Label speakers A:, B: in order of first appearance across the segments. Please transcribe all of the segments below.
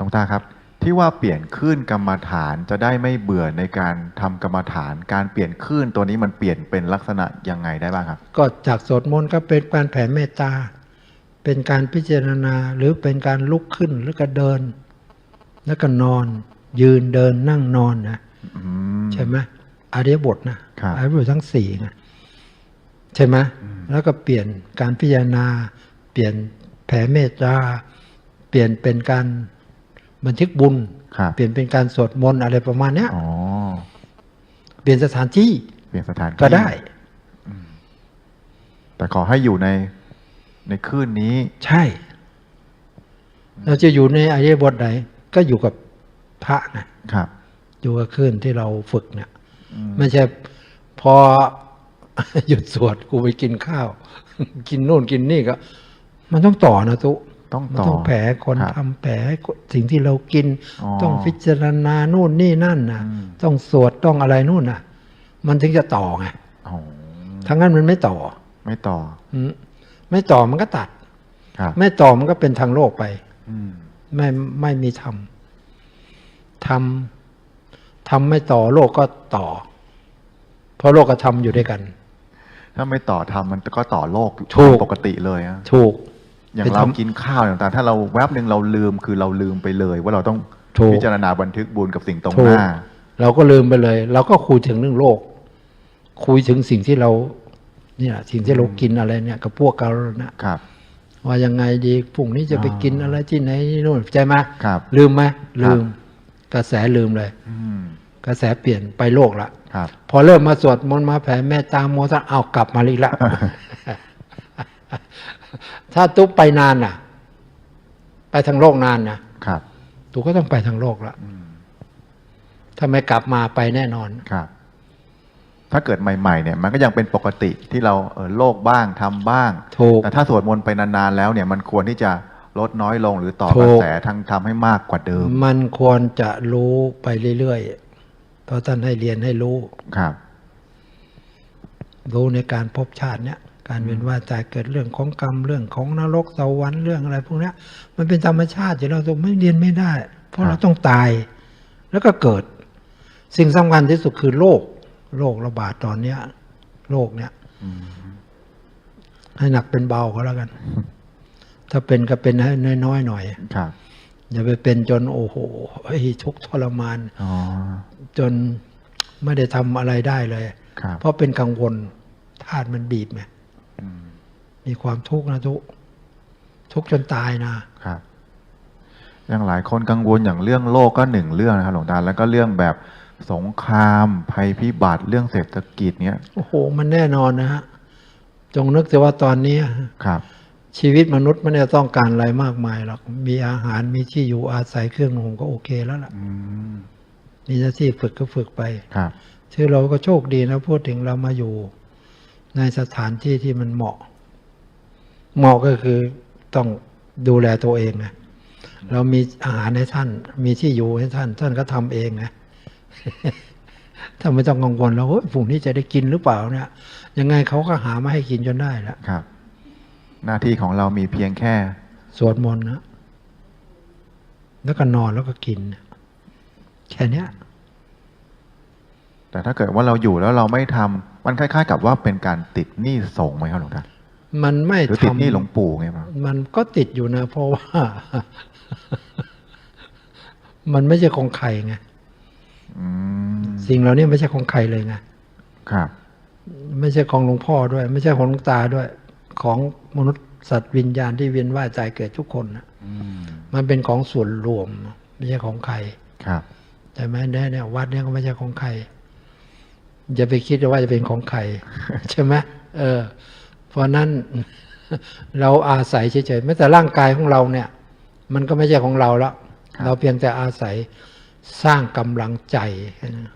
A: หลวงตาครับ ที่ว่าเปลี่ยนคลื่นกรรมฐานจะได้ไม่เบื่อในการทำกรรมฐาน การเปลี่ยนคลื่นตัวนี้มันเปลี่ยนเป็นลักษณะยังไงได้บ้างครับ
B: ก็จากสวดมนต์ก็เป็นการแผ่เมตตา เป็นการพิจารณาหรือเป็นการลุกขึ้นแล้วก็เดิน แล้วก็นอน ยืนเดินนั่งนอนนะ
A: อืม
B: ใช่ไหมอริยบทนะครับอริยบททั้งสี่ไงใช่ไหมแล้วก็เปลี่ยนการพิจารณา เปลี่ยนแผ่เมตตา เปลี่ยนเป็นการ บันทึกบุญ
A: ครับ
B: เปลี่ยนเป็นการสวดมนต์อะไรประมาณเนี้ย
A: อ๋อ
B: เปลี่ยนสถานที่
A: เปลี่ยนสถานที่
B: ก็ได้
A: แต่ขอให้อยู่ในในคลื่นนี้
B: ใช่ เราจะอยู่ในอริยบทไหน ก็อยู่กับพระนะครับ อยู่กับคลื่นที่เราฝึกเนี่ย
A: อืม
B: ไม่ใช่พอหยุดสวดกูไปกินข้าว กินนู่นกินนี่ก็ มันต้องต่อนะทุ
A: ต้อง
B: มัน
A: ต่อ
B: ต้องแผลคน
A: ครับ
B: ทำแผลให้สิ่งที่เรากิน
A: อ๋อ
B: ต้องพิจารณานู่นนี่นั่นนะ
A: อืม
B: ต้องสวดต้องอะไรนู่นนะมันถึงจะต่อไง
A: อ๋อ
B: ทั้งนั้นมันไม่ต่อ
A: ไม่ต่อ
B: อืมไม่ต่อมันก็ตัด
A: ครับ
B: ไม่ต่อมันก็เป็นทางโลกไป
A: อืม
B: ไม่ไม่มีธรรมธรรมธรรมไม่ต่อโลกก็ต่อ เพราะโลกกับธรรมอยู่ด้วยกัน
A: ถ้าไม่ต่อทำมันก็ต่อโลก
B: ถูก
A: ปกติเลยอะ
B: ถูก
A: อย่าง
B: เป็น
A: เรา
B: ธรรม
A: กินข้าวอย่างต่างๆ ถ้าเราแวบหนึ่งเราลืมคือเราลืมไปเลย ว่าเราต้อง
B: ถูก
A: พิจารณาบันทึกบุญกับสิ่งตรง
B: ถู
A: ห
B: ก
A: น้า
B: เราก็ลืมไปเลย เราก็คุยถึงเรื่องโลก คุยถึงสิ่งที่เรา เนี่ย สิ่งที่เรากินอะไรเนี่ย กับพวกเราเนี่ย
A: ครับ
B: ว่ายังไงดีพรุ่งนี้จะไป
A: อ๋อ
B: กินอะไรที่ไหนนู่นใจไหม
A: ครับ
B: ลืมไหมลืม กระแสลืมเลย
A: อืม
B: กระแสเปลี่ยนไปโลกละ
A: ครับ
B: พอเริ่มมาสวดมนต์มาแผ่เมตตาโมทนาเอากลับมาอีกละ ถ้าตุ๊บไปนานน่ะ ไปทางโลกนานนะครับ ตุ๊กก็ต้องไปทางโลกละ
A: อืม
B: ถ้าไม่กลับมาไปแน่นอน
A: ครับ ถ้าเกิดใหม่ ๆ เนี่ย มันก็ยังเป็นปกติที่เราเออโลกบ้างทำบ้าง
B: ถูก
A: แต่ถ้าสวดมนต์ไปนานๆแล้วเนี่ย มันควรที่จะลดน้อยลงหรือต่อ
B: ถู
A: ก
B: ก
A: ระแสทางทำให้มากกว่าเดิม
B: มันควรจะรู้ไปเรื่อยๆเพราะท่านให้เรียนให้รู้
A: ครับ
B: รู้ในการพบชาติเนี่ย การเวียนว่ายตายเกิดเรื่องของกรรมเรื่องของนรกสวรรค์เรื่องอะไรพวกเนี้ยมันเป็นธรรมชาติอยู่แล้วเราไม่เรียนไม่ได้ เพราะ
A: ครับ
B: เราต้องตาย แล้วก็เกิด สิ่งสำคัญที่สุดคือโรคโรคระบาดตอนเนี้ยโรคเนี้ย
A: อืม
B: ให้หนักเป็นเบาก็แล้วกัน ถ้าเป็นก็เป็นให้น้อยๆหน่อย
A: ครับ
B: อย่าไปเป็นจนโอ้โหเฮ้ยทุกข์ทรมาน
A: อ๋อ
B: จนไม่ได้ทำอะไรได้เลย
A: ครับ
B: เพราะเป็นกังวลธาตุมันบีบไง
A: อื ม
B: มีความทุกข์นะทุกข์ทุกข์จนตายนะ
A: ครับอย่างหลายคนกังวลอย่างเรื่องโลกก็หนึ่งเรื่องนะครับหลวงตาแล้วก็เรื่องแบบสงครามภัยพิบัติเรื่องเศรษฐกิจเนี้ย
B: โอ้โห มันแน่นอนนะฮะจงนึกแต่ว่าตอนนี้
A: ครับ
B: ชีวิตมนุษย์ไม่ได้ต้องการอะไรมากมายหรอกมีอาหารมีที่อยู่อาศัยเครื่องนุ่งก็โอเคแล้วล่ะ
A: อืม
B: มีหน้าที่ฝึกก็ฝึกไป
A: ครับ
B: ซึ่งเราก็โชคดีนะพูดถึงเรามาอยู่ ในสถานที่ที่มันเหมาะ เหมาะก็คือต้องดูแลตัวเองไงเรามีอาหารให้ท่าน มีที่อยู่ให้ท่าน ท่านก็ทำเองไงถ้าไม่ต้องกังวลเราเฮ้ยพรุ่งนี้จะได้กินหรือเปล่าเนี่ย ยังไงเขาก็หามาให้กินจนได้ละ
A: ครับ หน้าที่ของเรามีเพียงแค่
B: สวดมนต์นะแล้วก็นอนแล้วก็กิน แค่เนี้ย
A: แต่ถ้าเกิดว่าเราอยู่แล้วเราไม่ทำ มันคล้าย ๆ กับว่าเป็นการติดหนี้สงฆ์ไหมครับหลวงตา
B: มันไม่
A: หรือ
B: ทำ
A: ติดหนี้หลวงปู่ไงครับ
B: มันก็ติดอยู่นะ เพราะว่า มันไม่ใช่ของใครไง
A: อืม
B: สิ่งเหล่านี้ไม่ใช่ของใครเลยไง
A: ครับ
B: ไม่ใช่ของหลวงพ่อด้วย ไม่ใช่ของหลวงตาด้วย ของมนุษย์สัตว์วิญญาณที่เวียนว่ายตายเกิดทุกคนนะ
A: อืม
B: มันเป็นของส่วนรวม ไม่ใช่ของใคร
A: ครับ
B: ใช่ไหมเนี่ยเนี่ยวัดเนี่ยก็ไม่ใช่ของใคร อย่าไปคิดว่าจะเป็นของใครใช่ไหมเออ เพราะนั้นเราอาศัยเฉยๆแม้แต่ร่างกายของเราเนี่ย มันก็ไม่ใช่ของเราแล้ว
A: ครับ
B: เราเพียงแต่อาศัยสร้างกำลังใจแค่นั้น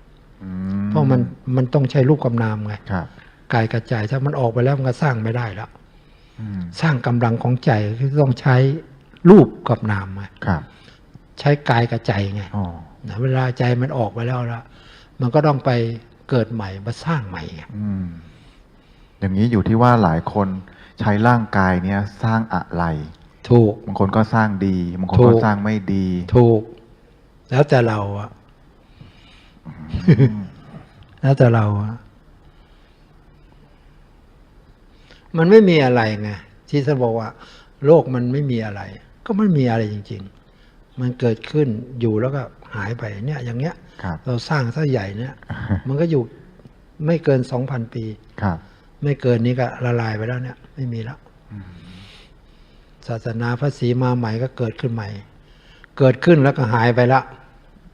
A: อื
B: เพราะมันมันต้องใช้รูปกำนามไง
A: ครับ
B: กายกระจายถ้ามันออกไปแล้วมันก็สร้างไม่ได้แล้ว
A: อืม
B: สร้างกำลังของใจคือต้องใช้รูปกับนามไง
A: ครับ
B: ใช้กายกับใจไง
A: อ๋อ
B: นะเวลาใจมันออกไปแล้วละมันก็ต้องไป เกิดใหม่มาสร้างใหม่ไง
A: อืมอย่างนี้อยู่ที่ว่าหลายคนใช้ร่างกายเนี้ยสร้างอะไร
B: ถูก
A: บางคนก็สร้างดีบางคน
B: ถู
A: ก็
B: ก
A: สร้างไม่ดี
B: ถูก แล้วแต่เราอะแล้วแต่เราอะมันไม่มีอะไรไงที่ท่านบอกว่า โลกมันไม่มีอะไร ก็มันมีอะไรจริง ๆ มันเกิดขึ้นอยู่แล้วก็ หายไปเนี่ยอย่างเงี้ย
A: ครับ
B: เราสร้างซะใหญ่เนี่ย มันก็อยู่ไม่เกินสองพันปี
A: ครับ
B: ไม่เกินนี้ก็ละลายไปแล้วเนี่ย ไม่มีแล้วศาสนาพระศรีมาใหม่ก็เกิดขึ้นใหม่ เกิดขึ้นแล้วก็หายไปละ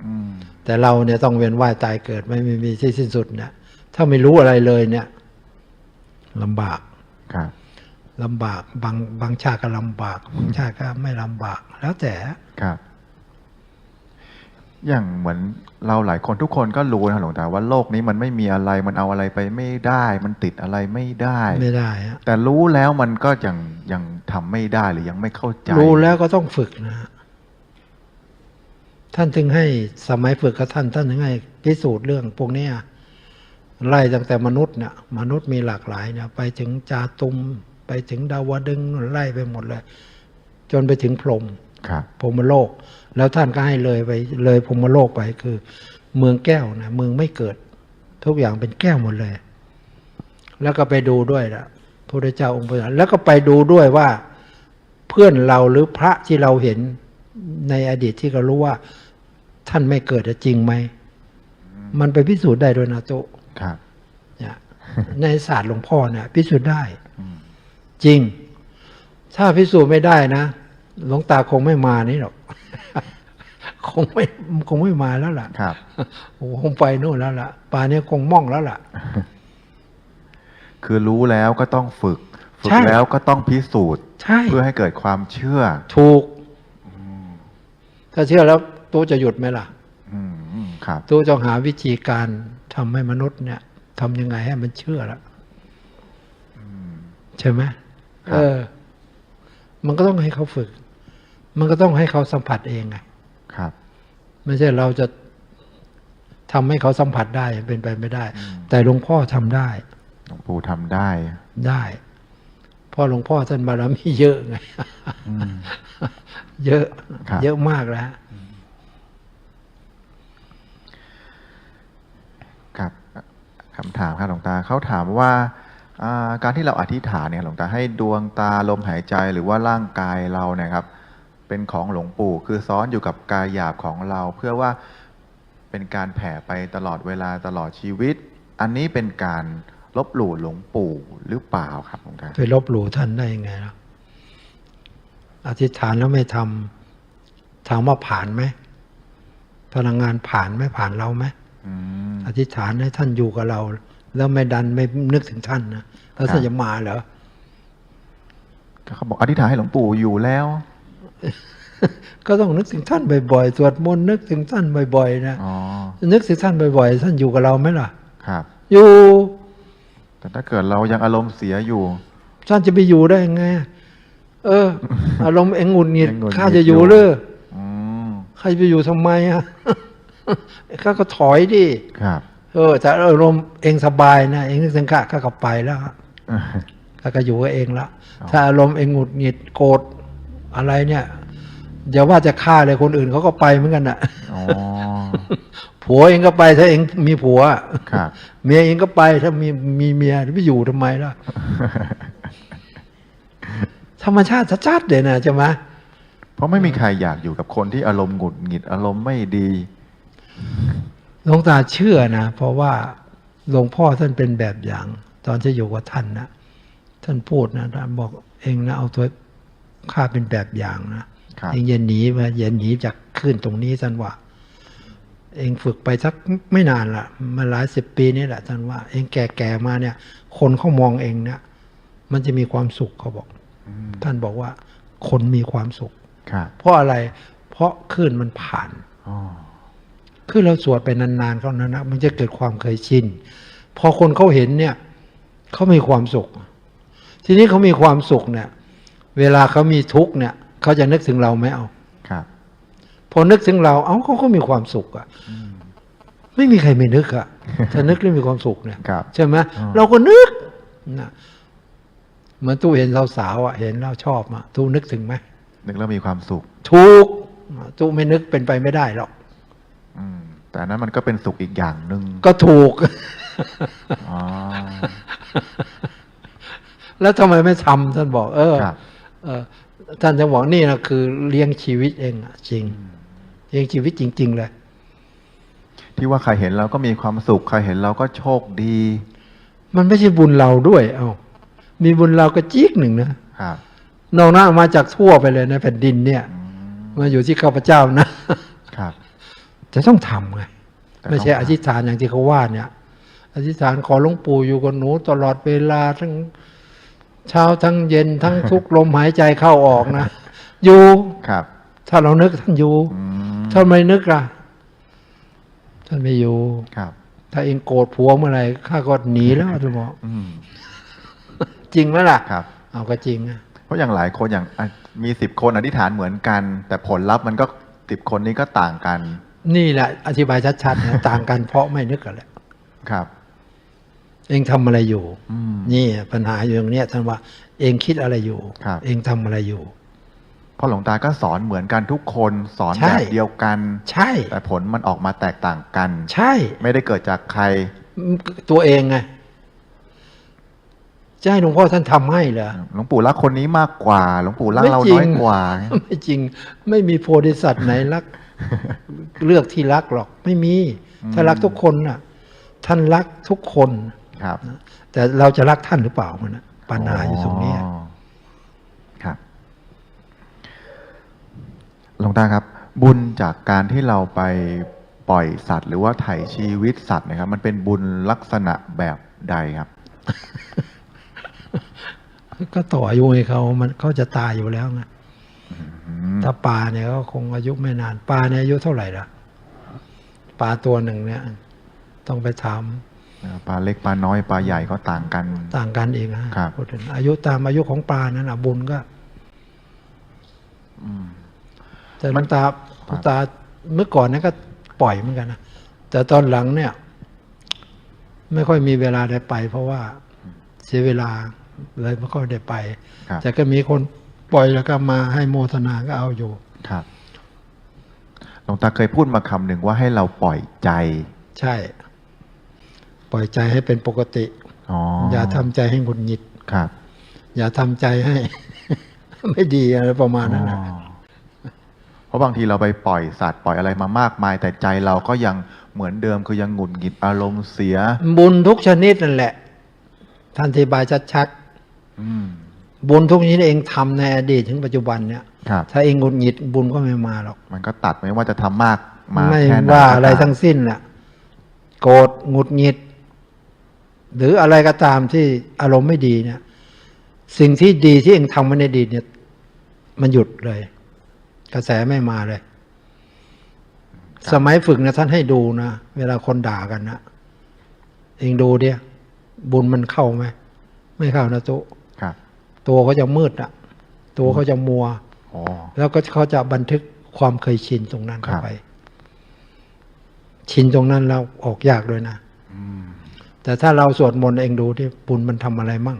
A: อืม
B: แต่เราเนี่ยต้องเวียนว่ายตายเกิดไม่มีมีที่สิ้นสุดเนี่ยถ้าไม่รู้อะไรเลยเนี่ยลำบาก
A: ครับ
B: ลำบากบางบางชาติก็ลำบากบางชาติก็ไม่ลำบาก แล้วแต่
A: ครับ อย่างเหมือนเราหลายคนทุกคนก็รู้นะหลวงตาว่าโลกนี้มันไม่มีอะไรมันเอาอะไรไปไม่ได้ มันติดอะไรไม่ได้
B: ไม่ได้ฮะ
A: แต่รู้แล้วมันก็ยังยังทำไม่ได้หรือยังไม่เข้าใจ
B: รู้แล้วก็ต้องฝึกนะฮะท่านถึงให้สมัยฝึกกับท่าน ท่านถึงให้พิสูจน์เรื่องพวกเนี้ยไล่ตั้งแต่มนุษย์เนี่ยมนุษย์มีหลากหลายเนี่ยไปถึงจาตุม ไปถึงดาวดึงส์ไล่ไปหมดเลย จนไปถึงพรหม
A: ครับ
B: พรหมโลก แล้วท่านก็ให้เลยไปเลยพรหมโลกไปคือ เมืองแก้วนะเมืองไม่เกิด ทุกอย่างเป็นแก้วหมดเลย แล้วก็ไปดูด้วยนะพระพุทธเจ้าองค์พระแล้วก็ไปดูด้วยว่าเพื่อนเราหรือพระที่เราเห็นในอดีตที่เรารู้ว่า ท่านไม่เกิดอะจริงไหมมันไปพิสูจน์ได้ด้วยนะโตะ
A: ครับ
B: เนี่ยในศาสตร์หลวงพ่อเนี่ยพิสูจน์ได้
A: อืม
B: จริง ถ้าพิสูจน์ไม่ได้นะ หลวงตาคงไม่มานี่หรอกคงไม่คงไม่มาแล้วล่ะ
A: ครับ
B: โอ้คงไปนู่นแล้วล่ะป่าเนี้คงม่องแล้วล่ะ
A: คือรู้แล้วก็ต้องฝึก ฝึก
B: ใช่
A: แล้วก็ต้องพิสูจน์
B: ใช่
A: เพื่อให้เกิดความเชื่อ
B: ถูก ถ้าเชื่อแล้วตู้จะหยุดไหมล่ะ
A: อืมอืมครับ
B: ตู้จะหาวิธีการทำให้มนุษย์เนี่ยทำยังไงให้มันเชื่อละใช่ไหม
A: ครับ
B: เออ มันก็ต้องให้เขาฝึก มันก็ต้องให้เขาสัมผัสเองไง
A: ครับ
B: ไม่ใช่เราจะทำให้เขาสัมผัสได้เป็นไปไม่ได้ แต่หลวงพ่อทำได้
A: หลวงปู่ทำได้
B: ได้เพราะหลวงพ่อท่านบารมีเยอะไง
A: อืม
B: เยอะ
A: ครับ
B: เยอะมากแล้ว
A: ครับคำถามครับหลวงตาเขาถามว่าอ่าการที่เราอธิษฐานเนี่ยหลวงตาให้ดวงตาลมหายใจหรือว่าร่างกายเราเนี่ยครับ เป็นของหลวงปู่คือซ้อนอยู่กับกายหยาบของเราเพื่อว่าเป็นการแผ่ไปตลอดเวลาตลอดชีวิต อันนี้เป็นการลบหลู่หลวงปู่หรือเปล่าครับหลวงตา
B: ไปลบหลู่ท่านได้ยังไงล่ะอธิษฐานแล้วไม่ทำถามว่าผ่านไหมพลังงานผ่านไหมผ่านเราไหม
A: อืม
B: อธิษฐานให้ท่านอยู่กับเรา แล้วไม่ดันไม่นึกถึงท่านนะแล้ว
A: ครั
B: ท่าน
A: บ
B: จะมาเหรอ
A: ก็เขาบอกอธิษฐานให้หลวงปู่อยู่แล้ว
B: ก็ต้องนึกถึงท่านบ่อยๆ สวดมนต์นึกถึงท่านบ่อยๆนะ
A: อ๋อ
B: นึกถึงท่านบ่อยๆ ท่านอยู่กับเราไหมล่ะ
A: ครับ
B: อยู่
A: แต่ถ้าเกิดเรายังอารมณ์เสียอยู่
B: ท่านจะไปอยู่ได้ยังไง เออ อารมณ์เองหงุดหงิด
A: เองหงุดหงิด
B: ข้าจะอยู่
A: อยู่
B: เลย
A: อืม
B: ใครไปอยู่ทำไมอะข้าก็ถอยดิ
A: ครับ
B: เออแต่อารมณ์เองสบายนะเองนึกถึงข้าข้าก็ไปแล้วข้าก็อยู่กับเองละ
A: อ๋อ
B: ถ้าอารมณ์เองหงุดหงิดโกรธอะไรเนี่ย อย่าว่าจะฆ่าเลยคนอื่นเขาก็ไปเหมือนกันน่ะ
A: อ๋อ
B: ผัวเองก็ไปถ้าเองมีผัว
A: ครับ
B: เมียเองก็ไปถ้ามีมีเมียไม่อยู่ทำไมล่ะ ธรรมชาติชัดๆเลยนะใช่ไหม
A: เพราะไม่มีใครอยากอยู่กับคนที่อารมณ์หงุดหงิดอารมณ์ไม่ดี
B: หลวงตาเชื่อนะเพราะว่าหลวงพ่อท่านเป็นแบบอย่าง ตอนที่อยู่กับท่านนะท่านพูดนะท่านบอกเองนะเอาตัวข้าเป็นแบบอย่างนะครับ เองอย่าหนีมาอย่าหนีจากขึ้นตรงนี้ท่านว่า เองฝึกไปสักไม่นานละมาหลายสิบปีนี่แหละท่านว่า เองแก่ๆมาเนี่ย คนเขามองเองเนี่ยมันจะมีความสุขเขาบอก
A: อืม
B: ท่านบอกว่าคนมีความสุข
A: ครับ
B: เพราะอะไร เพราะคลื่นมันผ่าน
A: อ๋อ
B: คือเราสวดไปนานๆเขานั้นนะมันจะเกิดความเคยชินพอคนเขาเห็นเนี่ยเขามีความสุข ทีนี้เขามีความสุขเนี่ย เวลาเขามีทุกข์เนี่ย เขาจะนึกถึงเราไหมเอา
A: ครับ
B: พอนึกถึงเรา เอ้าเขาก็มีความสุขอะไม่มีใครไม่นึกอะถ้านึกแล้วมีความสุขเนี่ย
A: ครับ
B: ใช่ไหม
A: อ๋อ
B: เราก็นึกนะเหมือนตู้เห็นสาวๆอะเห็นแล้วชอบอะตู้นึกถึงไหม
A: นึกแล้วมีความสุข
B: ถูกตุไม่นึกเป็นไปไม่ได้หรอก
A: อืมแต่อันนั้นมันก็เป็นสุขอีกอย่างหนึ่ง
B: ก็ถูก
A: อ๋อ
B: แล้วทำไมไม่ทำท่านบอก เออ
A: ครับ
B: เออ ท่านจะบอกนี่นะคือเลี้ยงชีวิตเองอะจริง เลี้ยงชีวิตจริง ๆ เลย
A: ที่ว่าใครเห็นเราก็มีความสุขใครเห็นเราก็โชคดี
B: มันไม่ใช่บุญเราด้วย เอามีบุญเราก็จี๊กหนึ่งนะครับนอกนั้นมาจากทั่วไปเลยในะแผ่นดินเนี่ย
A: อืม
B: มาอยู่ที่ข้าพเจ้านะ
A: ครับ
B: จะต้องทำไง
A: แต่
B: ไม่ใช่
A: ต้อง
B: อธิษฐานอย่างที่เขาว่าเนี่ย อธิษฐานขอหลวงปู่อยู่กับหนูตลอดเวลาทั้ง เช้าทั้งเย็นทั้งทุกลมหายใจเข้าออกนะอยู่
A: ครับ
B: ถ้าเรานึกท่านอยู่
A: อืม
B: ถ้าไม่นึกล่ะท่านไม่อยู่
A: ครับ
B: ถ้าเองโกรธผัวเมื่อไหร่ข้าก็หนีแล้วจะบอก
A: อืม
B: จริงไหมล่ะ
A: ครับ
B: เอาก็จริงนะ
A: เพราะอย่างหลายคนอย่างอะมีสิบคนอธิษฐานเหมือนกัน แต่ผลลัพธ์มันก็สิบคนนี้ก็ต่างกัน
B: นี่แหละ อธิบายชัดๆนะต่างกันเพราะไม่นึกกันแหละ
A: ครับ
B: เองทำอะไรอยู่
A: อืม
B: นี่ปัญหาอยู่ตรงเนี้ยท่านว่า เองคิดอะไรอยู่
A: ครับ
B: เองทำอะไรอยู่
A: เพราะหลวงตาก็สอนเหมือนกันทุกคนสอน
B: ใช่
A: แบบเดียวกัน
B: ใช่
A: แต่ผลมันออกมาแตกต่างกัน
B: ใช่
A: ไม่ได้เกิดจากใคร
B: ตัวเองไงจะให้หลวงพ่อท่านทำให้เหรอ
A: หลวงปู่รักคนนี้มากกว่า หลวงปู่รักเรา
B: ไม่จริง
A: น้อยกว่า
B: ไม่จริง ไม่มีโพธิสัตว์ไหนรัก เลือกที่รักหรอก ไม่มี ถ้ารักทุกคนน่ะ ท่านรักทุกคน
A: ครับ
B: แต่เราจะรักท่านหรือเปล่ามันนะปัญหาอยู่ตรงเนี้ย
A: อ๋อครับหลวงตาครับ บุญจากการที่เราไปปล่อยสัตว์ หรือว่าไถ่ชีวิตสัตว์นะครับ มันเป็นบุญลักษณะแบบใดครับ
B: ก็ต่ออายุให้เขามันเขาจะตายอยู่แล้วไง
A: อืม
B: ถ้าปลาเนี่ยก็คงอายุไม่นานปลาเนี่ยอายุเท่าไหร่ล่ะปลาตัวหนึ่งเนี่ย ต้องไปถาม
A: ปลาเล็กปลาน้อยปลาใหญ่ก็ต่างกัน
B: ต่างกันเองนะครับพูดถึงอายุตามอายุของปลานั้นอะบุญก็
A: อืม
B: แต่หลวงตาหลวงตาเมื่อก่อนนั้นก็ปล่อยเหมือนกันนะแต่ตอนหลังเนี่ย ไม่ค่อยมีเวลาได้ไป เพราะว่าเสียเวลาเลยไม่ค่อยได้ไป
A: ครับ
B: แต่ก็มีคนปล่อยแล้วก็มาให้โมทนาก็เอาอยู่
A: ครับหลวงตาเคยพูดมาคำหนึ่งว่าให้เราปล่อยใจ
B: ใช่ ปล่อยใจให้เป็นปกติ
A: อ๋อ
B: อ
A: อย่า
B: ทำใจให้หงุดหงิด
A: ครับ
B: อย่าทำใจให้ ไม่ดีอะไรประมาณนั้นนะ
A: อ๋อเพราะบางทีเราไปปล่อยสัตว์ปล่อยอะไรมามากมาย แต่ใจเราก็ยังเหมือนเดิมคือยังหงุดหงิดอารมณ์เสีย
B: บุญทุกชนิดนั่นแหละ ท่านอธิบายชัด
A: อืม
B: ๆบุญทุกชนิดเองทำในอดีตถึงปัจจุบันเนี่ย
A: ครับ
B: ถ้าเองหงุดหงิดบุญก็ไม่มาหรอก
A: มันก็ตัดไม่ว่าจะทำมากมา
B: ไม่
A: แค่ไหน
B: ว่า
A: ก็
B: อะไร
A: ตาม
B: ทั้งสิ้นแหละโกรธหงุดหงิด หรืออะไรก็ตามที่อารมณ์ไม่ดีเนี่ย สิ่งที่ดีที่เองทำมาในอดีตเนี่ย มันหยุดเลย กระแสไม่มาเลย สมัยฝึกนะท่านให้ดูนะ เวลาคนด่ากันนะเองดูเดียบุญมันเข้าไหมไม่เข้านะตุ
A: ครับ
B: ตัวเขาจะมืดอะตัวเขาจะมัว
A: โอ้
B: แล้วก็เขาจะบันทึกความเคยชินตรงนั้นเข้า
A: ครับ
B: ไป ชินตรงนั้นแล้วออกยากเลยนะ
A: อืม
B: แต่ถ้าเราสวดมนต์เองดูที่บุญมันทำอะไรมั่ง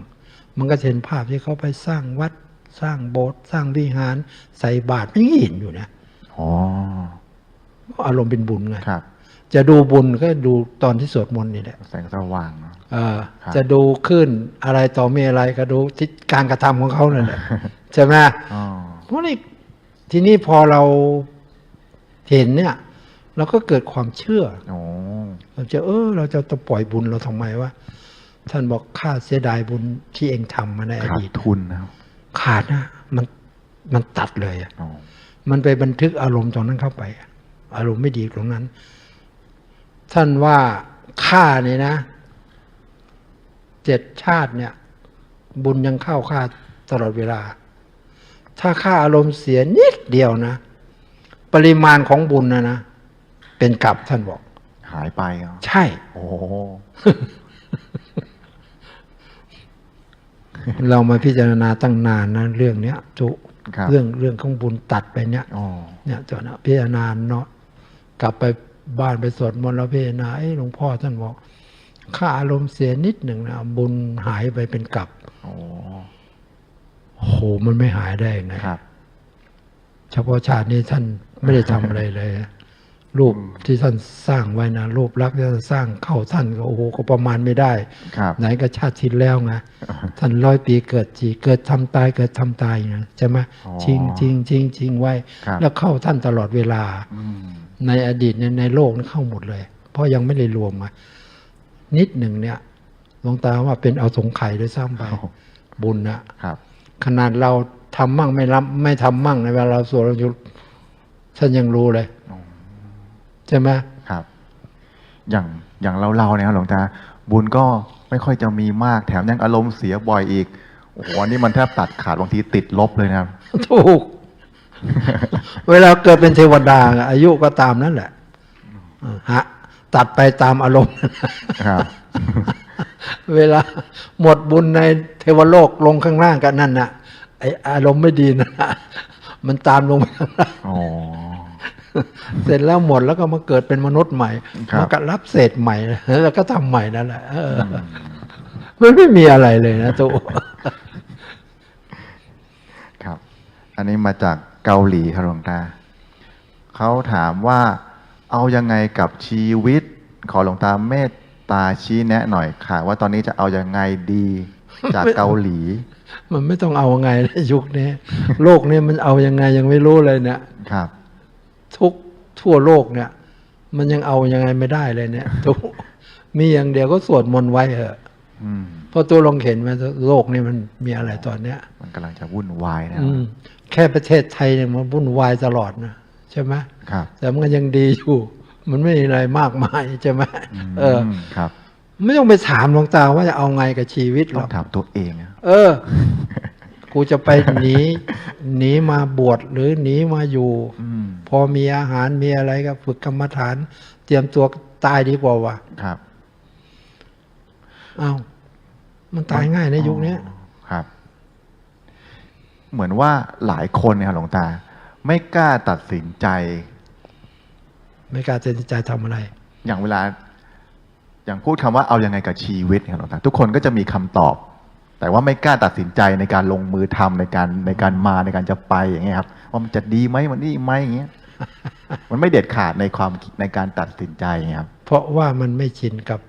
B: มันก็จะเห็นภาพที่เขาไปสร้างวัด สร้างโบสถ์สร้างวิหารใส่บาตรไม่เห็นอยู่นะ
A: อ๋อ
B: อารมณ์เป็นบุญไง
A: ครับ
B: จะดูบุญก็ดูตอนที่สวดมนต์นี่แหละ
A: แสงสว่างเนอะ
B: เออ
A: ครับ
B: จะดูขึ้นอะไรต่อมีอะไรก็ดูที่การกระทำของเขานั่นแหละใช่ไหม
A: อ๋อ
B: เพราะนี่ทีนี้พอเราเห็นเนี่ย เราก็เกิดความเชื่อ
A: โอ้
B: เราจะเออ เราจะต้องปล่อยบุญเราทำไมวะท่านบอกข้าเสียดายบุญที่เองทำมาในอ
A: ขาด
B: ดีต
A: ทุนนะครับ
B: ขาดนะมันมันตัดเลยอะ
A: อ๋อ
B: มันไปบันทึกอารมณ์ตรงนั้นเข้าไปอะอารมณ์ไม่ดีตรงนั้น ท่านว่าข้าเนี่ยนะเจ็ดชาติเนี่ย บุญยังเข้าข้าตลอดเวลา ถ้าข้าอารมณ์เสียนิดเดียวนะ ปริมาณของบุญนะนะ เป็นกลับท่านบอก
A: หายไปเหรอ
B: ใช่
A: โอ้
B: เรามาพิจารณาตั้งนานนะเรื่องเนี้ยจุ
A: ครับ
B: เรื่องเรื่องของบุญตัดไปเนี้ย
A: อ๋อ
B: เนี่ยตัวนะพิจารณาเนาะกลับไปบ้านไปสวดมนต์แล้วพิจารณาเอ้ยหลวงพ่อท่านบอกข้าอารมณ์เสียนิดหนึ่งนะบุญหายไปเป็นกลับ
A: โอ้
B: โหมันไม่หายได้ยังไง
A: ครับ
B: เฉพาะชาตินี้ท่านไม่ได้ทำอะไรเลย รูปที่ท่านสร้างไว้นะรูปลักษณ์ที่ท่านสร้างเข้าท่านก็โอ้โหก็ประมาณไม่ได้
A: ครับ
B: ไหนก็ชาติที่แล้วไงท่านร้อยปีเกิดจีเกิดทำตายเกิดทำตายนะใช่ไหม
A: อ๋อ
B: ชิงชิงชิงชิงไว้
A: ครับ
B: แล้วเข้าท่านตลอดเวลา
A: อืม
B: ในอดีตในในโลกนี่เข้าหมดเลย เพราะยังไม่ได้รวมมานิดหนึ่งเนี่ยหลวงตาว่าเป็นเอาสงไข่ด้วยซ้ำไป
A: โอ้โห
B: บุญนะ
A: ครับ
B: ขนาดเราทำมั่งไม่รับไม่ทำมั่งในเวลาเราสวดเราอยู่ท่านยังรู้เลย
A: อ๋อ
B: ใช่ไหม
A: ครับ อย่างอย่างเราเราๆเนี่ยครับหลวงตาบุญก็ไม่ค่อยจะมีมากแถมยังอารมณ์เสียบ่อยอีกโอ้โหอันนี่มันแทบตัดขาดบางทีติดลบเลยนะครับ
B: ถูก เวลาเกิดเป็นเทวดาอะอายุก็ตามนั่นแหละเออฮะตัดไปตามอารมณ์
A: ครับ
B: เวลาหมดบุญในเทวโลกลงข้างล่างกันนั่นน่ะไออารมณ์ไม่ดีนะมันตามลงไปข้างล่าง
A: อ๋อ
B: เสร็จแล้วหมดแล้วก็มาเกิดเป็นมนุษย์ใหม่
A: ครับ
B: มาก็รับเศษใหม่แล้วก็ทำใหม่นั่นแหละเอออมันไม่มีอะไรเลยนะตัว
A: ครับ อันนี้มาจากเกาหลีครับหลวงตาเขาถามว่าเอายังไงกับชีวิต ขอหลวงตาเมตตาชี้แนะหน่อยค่ะ ว่าตอนนี้จะเอายังไงดีจากเกาหลี
B: มันไม่ต้องเอาไงในยุคนี้โลกนี้มันเอายังไงยังไม่รู้เลยเนี่ย
A: ครับ
B: ทุกทั่วโลกเนี่ย มันยังเอายังไงไม่ได้เลยเนี่ยทุกมีอย่างเดียวก็สวดมนต์ไว้เถอะ
A: อืม
B: เพราะตัวลองเห็นไหมโลกนี่มันมีอะไรตอนเนี้ย
A: มันกำลังจะวุ่นวายนะค
B: อื
A: รับ
B: มแค่ประเทศไทยเนี่ยมันวุ่นวายตลอดนะใช่ไหม
A: ครับ
B: แต่มันก็ยังดีอยู่ มันไม่มีอะไรมากมายใช่ไหมเออ
A: มครับ
B: ไม่ต้องไปถามหลวงตาว่าจะเอาไงกับชีวิตหร
A: ต้อ
B: องก
A: ถามตัวเองนะ
B: เออ กูจะไปหนีหนีมาบวชหรือหนีมาอยู่
A: อืม
B: พอมีอาหารมีอะไรก็ฝึกกรรมฐาน เตรียมตัวตายดีกว่าวะ
A: ครับ
B: เอ้ามันตายง่ายในยุคเนี้ย
A: อ๋อครับ เหมือนว่าหลายคนเนี่ยครับหลวงตา ไม่กล้าตัดสินใจ
B: ไม่กล้าตัดสินใจทำอะไร
A: อย่างเวลา อย่างพูดคำว่าเอายังไงกับชีวิตเนี่ยหลวงตาทุกคนก็จะมีคำตอบ แต่ว่าไม่กล้าตัดสินใจในการลงมือทำในการในการมาในการจะไปอย่างเงี้ยครับว่ามันจะดีไหมมันนี่ไหมอย่างเงี้ยมันไม่เด็ดขาดในความคิดในการตัดสินใจอย่างเงี้ยครับ
B: เพราะว่ามันไม่ชินกับ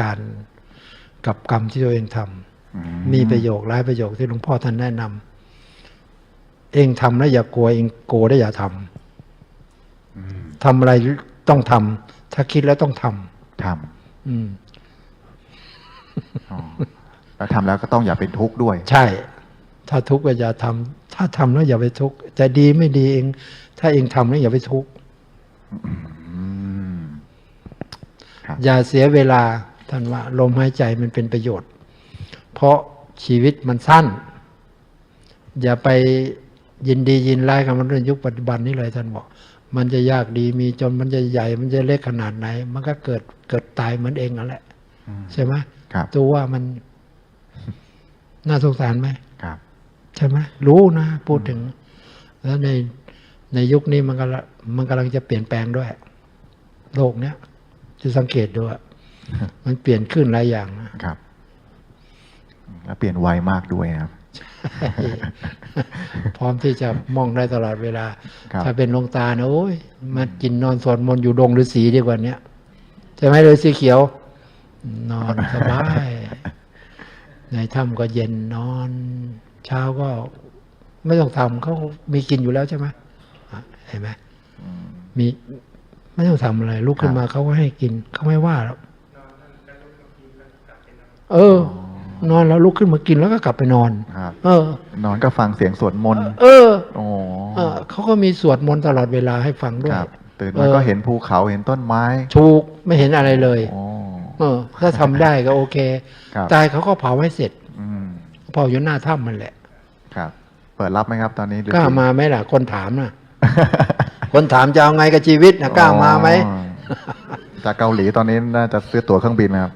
B: การกับกรรมที่ตัวเองทำ
A: อื
B: มีประโยคหลายประโยคที่หลวงพ่อท่านแนะนำเองทำแล้วอย่ากลัวเองกลัวได้อย่าทำ
A: อืม
B: ทำอะไรต้องทำถ้าคิดแล้วต้องทำ
A: ท
B: อืมำ
A: อ๋อ แล้วทำแล้วก็ต้องอย่าเป็นทุกข์ด้วย
B: ใช่ ถ้าทุกข์ก็อย่าทำถ้าทำแล้วอย่าไปทุกข์จะดีไม่ดีเอง ถ้าเองทำแล้วอย่าไปทุกข์
A: อืมครับ
B: อย่าเสียเวลาท่านว่าลมหายใจมันเป็นประโยชน์ เพราะชีวิตมันสั้น อย่าไปยินดียินร้ายกับมันเรื่องยุคปัจจุบันนี้เลยท่านบอก มันจะยากดีมีจนมันจะใหญ่ มันจะเล็กขนาดไหน มันก็เกิดเกิดตายเหมือนเองนั่นแหละ
A: อืม
B: ใช่ไหม
A: ครับ
B: ตัวว่ามัน น่าสงสารไหม
A: ครับ
B: ใช่ไหมรู้นะพูดถึง แล้วในในยุคนี้มันกำลังมันกำลังจะเปลี่ยนแปลงด้วย โลกเนี้ยจะสังเกตดูอะมันเปลี่ยนขึ้นหลายอย่างนะครับ
A: แล้วเปลี่ยนไวมากด้วยนะครับ
B: พร้อมที่จะมองได้ตลอดเวลา
A: ครับ
B: ถ้าเป็นหลวงตานะโอ้ยมากินนอนสวดมนต์อยู่ดงฤาษีดีกว่าเนี้ยใช่ไหมฤาษีเขียว นอนสบาย ในถ้ำก็เย็นนอน เช้าก็ไม่ต้องทำเขามีกินอยู่แล้วใช่ไหมอะเห็นไหมมีไม่ต้องทำอะไรลุกขึ้นมาเขาก็ให้กินเขาไม่ว่าหรอกเออ นอนแล้วลุกขึ้นมากินแล้วก็กลับไปนอน
A: ครับ
B: เออ
A: นอนก็ฟังเสียงสวดมนต์
B: เออ
A: โอ้
B: เออเขาก็มีสวดมนต์ตลอดเวลาให้ฟังด้ว
A: ค
B: ย
A: รับตื่นมาก็เห็นภูเขาเห็นต้นไม้
B: ถูกไม่เห็นอะไรเลย
A: โอ้
B: เออ ถ้าทำได้ก็โอเค
A: ครับ
B: ตายเขาก็เผาให้เสร็จ
A: อืม
B: เผาอยู่หน้าถ้ำมันแหละ
A: ครับ เปิดรับไหมครับ ตอนนี้หรือก
B: ล้ามาไหมล่ะ คนถามนะคนถามจะเอาไงกับชีวิตนะกล้ามาไหม
A: อ๋อจากเกาหลีตอนนี้น่าจะซื้อตั๋วเครื่องบินนะครับ